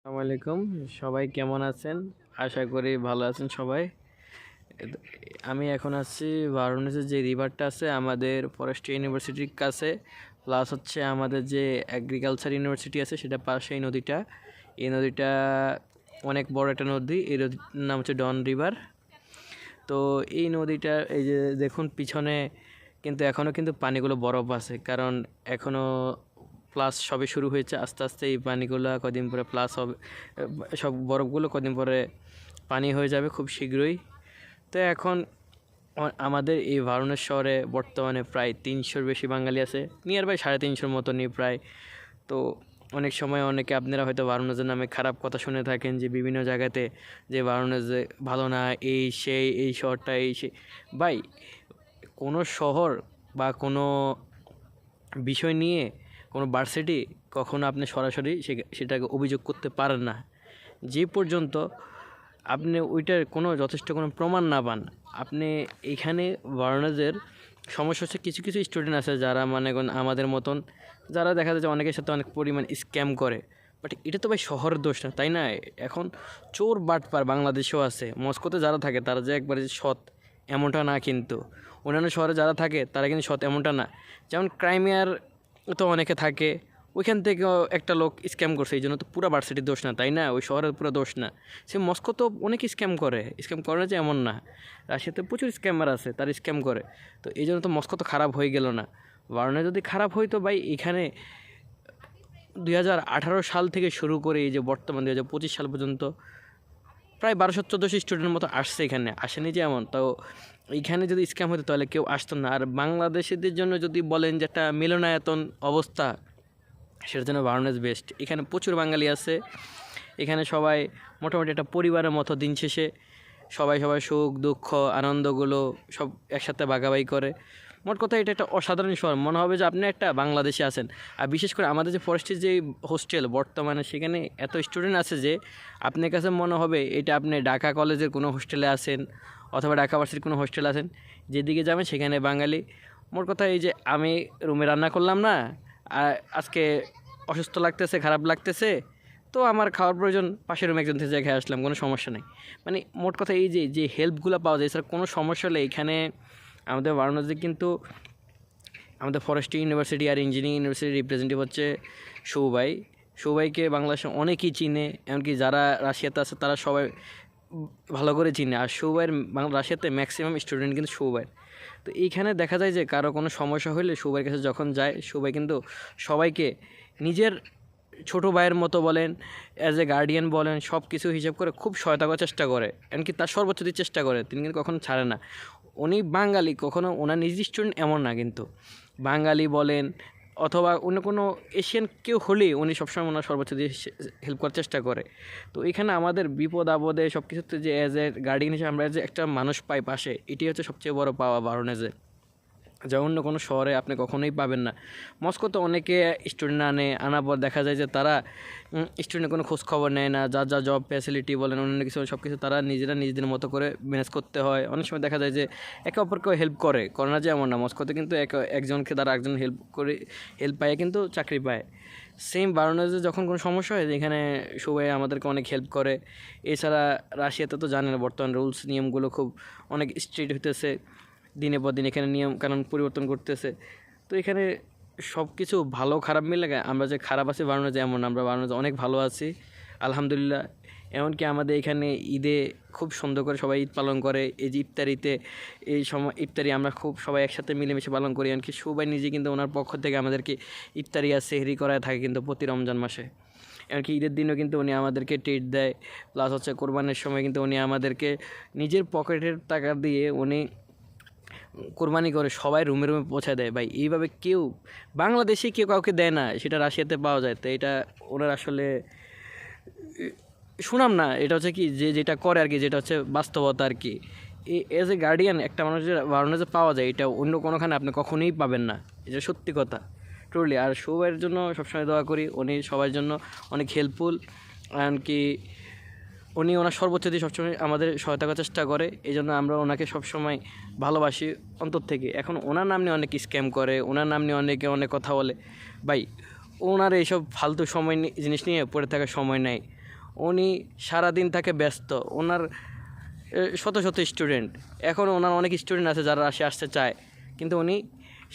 আসসালামু আলাইকুম। সবাই কেমন আছেন? আশা করি ভালো আছেন সবাই। আমি এখন আসছি বারাণসীর যে রিভারটা আছে আমাদের ফরেস্ট ইউনিভার্সিটির কাছে। প্লাস হচ্ছে আমাদের যে এগ্রিকালচার ইউনিভার্সিটি আছে সেটা পাশে এই নদীটা। এই নদীটা অনেক বড় একটা নদী। এই নদীর নাম হচ্ছে ডন রিভার। তো এই নদীটা, এই যে দেখুন পিছনে কিন্তু এখনও কিন্তু পানিগুলো বরফ আছে। কারণ এখনও প্লাস সবে শুরু হয়েছে আস্তে আস্তে এই পানিগুলো কদিন পরে প্লাস হবে, সব বরফগুলো কদিন পরে পানি হয়ে যাবে খুব শীঘ্রই। তো এখন আমাদের এই ভারুণের শহরে বর্তমানে প্রায় তিনশোর বেশি বাঙালি আছে নিয়ার বাই সাড়ে তিনশোর মতনই প্রায়। তো অনেক সময় অনেকে আপনারা হয়তো বারুণেজের নামে খারাপ কথা শুনে থাকেন যে বিভিন্ন জায়গাতে যে বারুণেজ ভালো না, এই, সেই, এই শহরটা, এই সেই ভাই কোনো শহর বা কোনো বিষয় নিয়ে কোনো ভার্সিটি কখনো আপনি সরাসরি সেটাকে অভিযোগ করতে পারেন না। যে পর্যন্ত আপনি ওইটার কোনো যথেষ্ট কোনো প্রমাণ না পান, আপনি এখানে বার্নাজের সমস্যা হচ্ছে কিছু কিছু স্টুডেন্ট আছে যারা মানে আমাদের মতন, যারা দেখা যায় যে অনেকের সাথে অনেক পরিমাণ স্ক্যাম করে। বাট এটা তো ভাই শহরের দোষ না, তাই না? এখন চোর বাটপার বাংলাদেশেও আছে, মস্কোতে যারা থাকে তারা যে একবারে সৎ এমনটা না কিন্তু। অন্যান্য শহরে যারা থাকে তারা কিন্তু সৎ এমনটা না। যেমন ক্রাইমিয়ার তো অনেকে থাকে। ওইখান থেকেও একটা লোক স্ক্যাম করছে, এই জন্য তো পুরো ভার্সিটির দোষ না, তাই না? ওই শহরের পুরো দোষ না। সে মস্কো তো অনেক স্ক্যাম করে স্ক্যাম করে যে এমন না। রাশিয়াতে প্রচুর স্ক্যামার আছে, তার স্ক্যাম করে। তো এই জন্য তো মস্কো তো খারাপ হয়ে গেল না। বারণে যদি খারাপ হইতো ভাই, এখানে দু হাজার আঠারো সাল থেকে শুরু করে এই যে বর্তমান দুই সাল পর্যন্ত প্রায় বারোশো চোদ্দোশো স্টুডেন্টের মতো আসছে এখানে, আসেনি যে এমন। তো এইখানে যদি স্ক্যাম হতো তাহলে কেউ আসতো না। আর বাংলাদেশিদের জন্য যদি বলেন যে একটা মিলনায়তন অবস্থা, সেটার জন্য বার্নেস বেস্ট এখানে প্রচুর বাঙালি আছে। এখানে সবাই মোটামুটি একটা পরিবারের মতো দিন শেষে সবাই সবাই সুখ, দুঃখ, আনন্দগুলো সব একসাথে ভাগাভাগি করে। মোট কথা এটা একটা অসাধারণ শহর। মনে হবে যে আপনি একটা বাংলাদেশে আছেন। আর বিশেষ করে আমাদের যে ফরেস্টের যে হোস্টেল বর্তমানে সেখানে এত স্টুডেন্ট আছে যে আপনার কাছে মনে হবে এটা আপনি ঢাকা কলেজের কোনো হোস্টেলে আছেন অথবা ঢাকা ভার্সিটির কোনো হোস্টেল আছেন, যেদিকে যাবেন সেখানে বাঙালি। মোট কথা এই যে আমি রুমে রান্না করলাম না আজকে অসুস্থ লাগতেছে, খারাপ লাগতেছে, তো আমার খাওয়ার প্রয়োজন পাশের রুমে একজন থেকে খেয়ে আসলাম, কোনো সমস্যা নেই। মানে মোট কথা এই যে যে হেল্পগুলো পাওয়া যায়, এছাড়া কোনো সমস্যা হলে এখানে আমাদের বারাণসী কিন্তু আমাদের ফরেস্ট ইউনিভার্সিটি আর ইঞ্জিনিয়ারিং ইউনিভার্সিটির রিপ্রেজেন্টেটিভ হচ্ছে সৌবাই সৌবাইকে বাংলাদেশে অনেকেই চিনে, এমনকি যারা রাশিয়াতে আছে তারা সবাই ভালো করে চিনে। আর সৌবাইয়ের রাশিয়াতে ম্যাক্সিমাম স্টুডেন্ট কিন্তু সৌবাইয়ের তো এইখানে দেখা যায় যে কারও কোনো সমস্যা হলে সৌবাইয়ের কাছে যখন যায় সৌবাই কিন্তু সবাইকে নিজের ছোট ভাইয়ের মতো বলেন অ্যাজ এ গার্ডিয়ান বলেন সব কিছু হিসাব করে খুব সহায়তা করার চেষ্টা করে। এমনকি তার সর্বোচ্চ দিয়ে চেষ্টা করে, তিনি কিন্তু কখনো ছাড়ে না। উনি বাঙালি, কখনো ওনার নির্দিষ্ট এমন না কিন্তু। বাঙালি বলেন অথবা অন্য কোনো এশিয়ান কেউ হলে উনি সবসময় ওনার সর্বোচ্চ দিয়ে হেল্প করার চেষ্টা করে। তো এখানে আমাদের বিপদ আপদে সব কিছুতে যে অ্যাজ এ গার্ডিয়ান হিসেবে আমরা যে একটা মানুষ পাই পাশে, এটি হচ্ছে সবচেয়ে বড় পাওয়া বারণেজে যা অন্য কোনো শহরে আপনি কখনোই পাবেন না। মস্কোতে অনেকে স্টুডেন্ট আনে আনার পর দেখা যায় যে তারা স্টুডেন্টের কোনো খোঁজ খবর নেয় না, যা যা জব ফ্যাসিলিটি বলেন অন্য কিছু সব কিছু তারা নিজেরা নিজেদের মতো করে ম্যানেজ করতে হয়। অনেক সময় দেখা যায় যে একে অপরকে হেল্প করে করে না যে এমন না। মস্কোতে কিন্তু এক, একজনকে তারা একজন হেল্প করে হেল্প পায় কিন্তু চাকরি পায়। সেম বারোনাজে যখন কোনো সমস্যা হয় এখানে সবাই আমাদেরকে অনেক হেল্প করে। এছাড়া রাশিয়াতে তো জানেন বর্তমান রুলস নিয়মগুলো খুব অনেক স্ট্রিক্ট হইতেছে। দিনে পর দিন এখানে নিয়ম কানুন পরিবর্তন করতেছে। তো এখানে সব কিছু ভালো খারাপ মিলে আমরা যে খারাপ আছি বানানো যে এমন আমরা বানানো অনেক ভালো আছি, আলহামদুলিল্লাহ। এমনকি আমাদের এখানে ঈদে খুব সুন্দর করে সবাই ঈদ পালন করে, এই যে ইফতারিতে, এই সময় ইফতারি আমরা খুব সবাই একসাথে মিলেমিশে পালন করি, এমনকি সবাই নিজে কিন্তু ওনার পক্ষ থেকে আমাদেরকে ইফতারি আর সেহরি করায় থাকে কিন্তু প্রতি রমজান মাসে। এমনকি ঈদের দিনও কিন্তু উনি আমাদেরকে ট্রিট দেয় প্লাস হচ্ছে কোরবানির সময় কিন্তু উনি আমাদেরকে নিজের পকেটের টাকা দিয়ে উনি কোরবানি করে, সবাই রুমে রুমে পৌঁছে দেয়। ভাই, এইভাবে কেউ, বাংলাদেশে কেউ কাউকে দেয় না, সেটা রাশিয়াতে পাওয়া যায়। তো এটা ওনার আসলে শুনাম না। এটা হচ্ছে কি, যে যেটা করে আর কি, যেটা হচ্ছে বাস্তবতা আর কি। এজ এ গার্ডিয়ান একটা মানুষের যে পাওয়া যায়, এটা অন্য কোনোখানে আপনি কখনোই পাবেন না। এটা সত্যি কথা ট্রুলি আর সৌভাইয়ের জন্য সবসময় দোয়া করি, উনি সবার জন্য অনেক হেল্পফুল এমনকি উনি ওনার সর্বোচ্চ দিয়ে সবসময় আমাদের সহায়তা করার চেষ্টা করে এই জন্য আমরা ওনাকে সবসময় ভালোবাসি অন্তর থেকে। এখন ওনার নাম নিয়ে অনেক স্ক্যাম করে, ওনার নাম নিয়ে অনেকে অনেক কথা বলে। ভাই, ওনার এইসব ফালতু সময় জিনিস নিয়ে পড়ে থাকার সময় নেই। উনি সারাদিন থাকে ব্যস্ত, ওনার শত শত স্টুডেন্ট এখন ওনার অনেক স্টুডেন্ট আছে যারা আসে আসতে চায়, কিন্তু উনি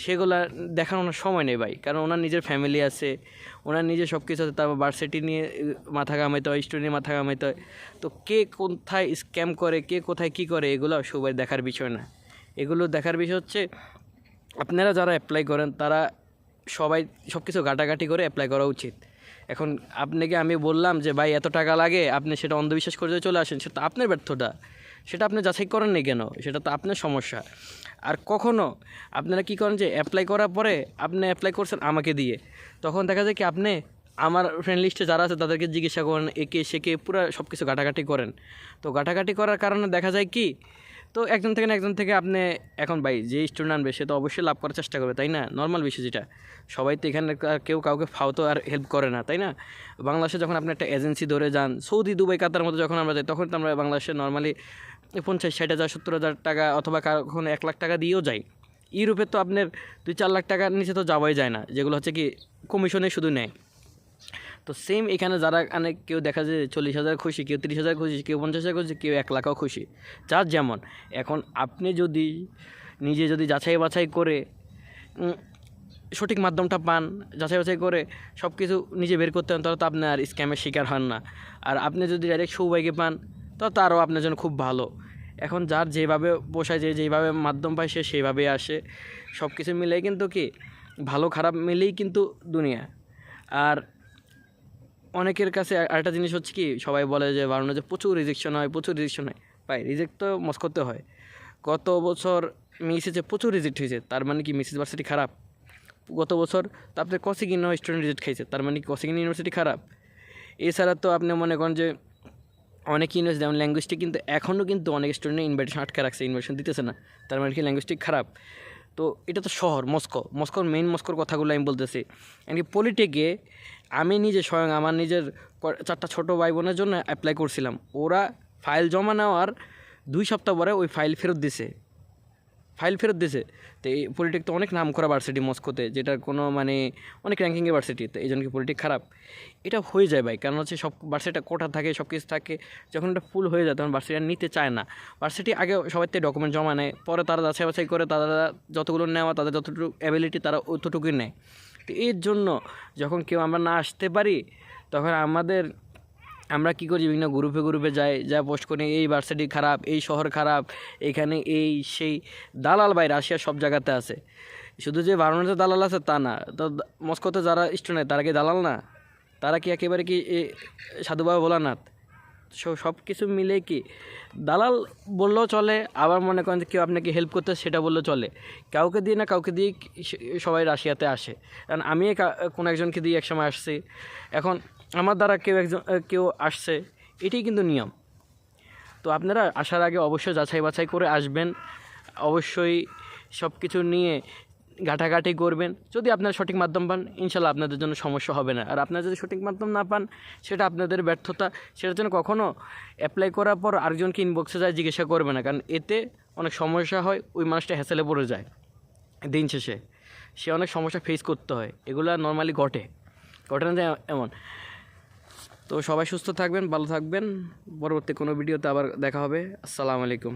সেগুলা দেখার ওনার সময় নেই ভাই। কারণ ওনার নিজের ফ্যামিলি আছে, ওনার নিজের সব কিছু আছে, তারপর ভার্সিটি নিয়ে মাথা ঘামাইতে হয় স্টুডেন্ট মাথা কামাইতে হয়। তো কে কোথায় স্ক্যাম করে, কে কোথায় কী করে, এগুলো সবাই দেখার বিষয় না। এগুলো দেখার বিষয় হচ্ছে, আপনারা যারা অ্যাপ্লাই করেন, তারা সবাই সব কিছু ঘাটাঘাটি করে অ্যাপ্লাই করা উচিত। এখন আপনাকে আমি বললাম যে, ভাই, এত টাকা লাগে, আপনি সেটা অন্ধবিশ্বাস করে চলে আসেন, সেটা আপনার ব্যর্থতা। সেটা আপনি যাচাই করেন নি কেন? সেটা তো আপনার সমস্যা। আর কখনো আপনারা কী করেন যে অ্যাপ্লাই করার পরে আপনি অ্যাপ্লাই করছেন আমাকে দিয়ে, তখন দেখা যায় কি আপনি আমার ফ্রেন্ড লিস্টে যারা আছে তাদেরকে জিজ্ঞাসা করেন, একে সেকে পুরো সব কিছু ঘাটাঘাটি করেন। তো ঘাটাঘাটি করার কারণে দেখা যায় কি, তো একজন থেকে না একজন থেকে আপনি এখন ভাই যে স্টুডেন্ট আনবে সে তো অবশ্যই লাভ করার চেষ্টা করবে, তাই না? নর্মাল বিষয় যেটা। সবাই তো এখানে কেউ কাউকে ফাও তো আর হেল্প করে না, তাই না? বাংলাদেশে যখন আপনি একটা এজেন্সি ধরে যান, সৌদি, দুবাই, কাতার মতো যখন আমরা যাই, তখন তো আমরা বাংলাদেশে নর্মালি পঞ্চাশ, ষাট হাজার, সত্তর হাজার টাকা অথবা কখনো এক লাখ টাকা দিয়েও যায়। ইউরোপে তো আপনার দুই, চার লাখ টাকার নিচে তো যাওয়াই যায় না, যেগুলো হচ্ছে কি কমিশনে শুধু নেয়। তো সেম এখানে যারা মানে কেউ দেখা যায় চল্লিশ হাজার খুশি, কেউ তিরিশ হাজার খুশি, কেউ পঞ্চাশ হাজার খুশি, কেউ এক লাখও খুশি। যার যেমন। এখন আপনি যদি নিজে যদি যাচাই বাছাই করে সঠিক মাধ্যমটা পান, যাচাই বাছাই করে সব কিছু নিজে বের করতে হন তাহলে তো আপনি আর স্ক্যামের শিকার হন না। আর আপনি যদি ডাইরেক্ট সৌভাগ্যে পান তো তারও আপনার জন্য খুব ভালো। এখন যার যেভাবে বসায় যে যেভাবে মাধ্যম পায়, সে সেইভাবে আসে। সব কিছু মিলেই কিন্তু কি, ভালো খারাপ মিলেই কিন্তু দুনিয়া। আর অনেকের কাছে আর- আরেকটা জিনিস হচ্ছে কি, সবাই বলে যে বারণ, যে প্রচুর রিজেকশন হয়, প্রচুর রিজেকশন হয়। ভাই রিজেক্ট তো মস্কোতে হয়। গত বছর মিসেজে প্রচুর রিজেক্ট হয়েছে। তার মানে কি মিসেস ভার্সিটি খারাপ? গত বছর তো আপনার কসিগিন স্টুডেন্ট রিজেক্ট খাইছে। তার মানে কি কসিগিন ইউনিভার্সিটি খারাপ? এছাড়া তো আপনি মনে করেন যে অনেক ইউনিভার্সিটি যেমন ল্যাঙ্গুয়েজটি কিন্তু এখনও কিন্তু অনেক স্টুডেন্ট ইনভাইটেশন আটকে রাখছে ইনভাইটেশন দিতেছে না। তার মানে কি ল্যাঙ্গুয়েজটি খারাপ। তো এটা তো শহর, মস্কো। মস্কোর মেইন মস্কোর কথাগুলো আমি বলতেছি। এমনকি পলিটেকে আমি নিজে স্বয়ং আমার নিজের চারটা ছোটো ভাই বোনের জন্য অ্যাপ্লাই করছিলাম। ওরা ফাইল জমা নেওয়ার দুই সপ্তাহ পরে ওই ফাইল ফেরত দিছে। ফাইল ফেরত দিছে। তো এই পলিটেক তো অনেক নাম করা ভার্সিটি মস্কোতে, যেটার কোনো মানে অনেক র্যাঙ্কিংয়ের ভার্সিটি তো এই জন্য কি পলিটেক খারাপ? এটা হয়ে যায় ভাই, কারণ হচ্ছে সব ভার্সিটিটা কোটা থাকে, সব কিছু থাকে, যখন এটা ফুল হয়ে যায় তখন ভার্সিটি আর নিতে চায় না। ভার্সিটি আগে সবাই থেকে ডকুমেন্ট জমা নেয়, পরে তারা যাচাই বাছাই করে, তারা যতগুলো নেওয়া, তাদের যতটুকু অ্যাবিলিটি তারা অতটুকুই নেয়। তো এর জন্য যখন কেউ আমরা না আসতে পারি, তখন আমাদের আমরা কী করি? বিভিন্ন গ্রুপে গ্রুপে যাই যা পোস্ট করি, এই ভার্সিটি খারাপ, এই শহর খারাপ, এখানে এই, সেই, দালাল ভাই রাশিয়া সব জায়গাতে আছে। শুধু যে বারোনাতে দালাল আছে তা না, তো মস্কোতে যারা স্টুডেন্ট তারা কি দালাল না? তারা কি একেবারে কি সাধুবাবা ভোলানাথ? সব কিছু মিলে কি, দালাল বললেও চলে, আবার মনে করেন কেউ আপনাকে হেল্প করতে সেটা বললেও চলে। কাউকে দিয়ে না, কাউকে দিয়ে সবাই রাশিয়াতে আসে। কারণ আমি কোনো একজনকে দিয়ে একসময় আসছি। এখন আমার দ্বারা কেউ একজন কেউ আসছে, এটাই কিন্তু নিয়ম। তো আপনারা আসার আগে অবশ্যই যাচাই বাছাই করে আসবেন, অবশ্যই সব কিছু নিয়ে ঘাটাঘাটি করবেন। যদি আপনারা সঠিক মাধ্যম পান, ইনশাল্লাহ আপনাদের জন্য সমস্যা হবে না। আর আপনারা যদি সঠিক মাধ্যম না পান, সেটা আপনাদের ব্যর্থতা। সেটার জন্য কখনও অ্যাপ্লাই করার পর আরেকজনকে ইনবক্সে যায়, জিজ্ঞাসা করবে না। কারণ এতে অনেক সমস্যা হয়, ওই মানুষটা হ্যাসেলে পড়ে যায় দিন শেষে। সে অনেক সমস্যা ফেস করতে হয়। এগুলো নর্মালি ঘটে। ঘটে না যে এমন। তো সবাই সুস্থ থাকবেন ভালো থাকবেন। পরবর্তী কোনো ভিডিওতে আবার দেখা হবে। আসসালামু আলাইকুম।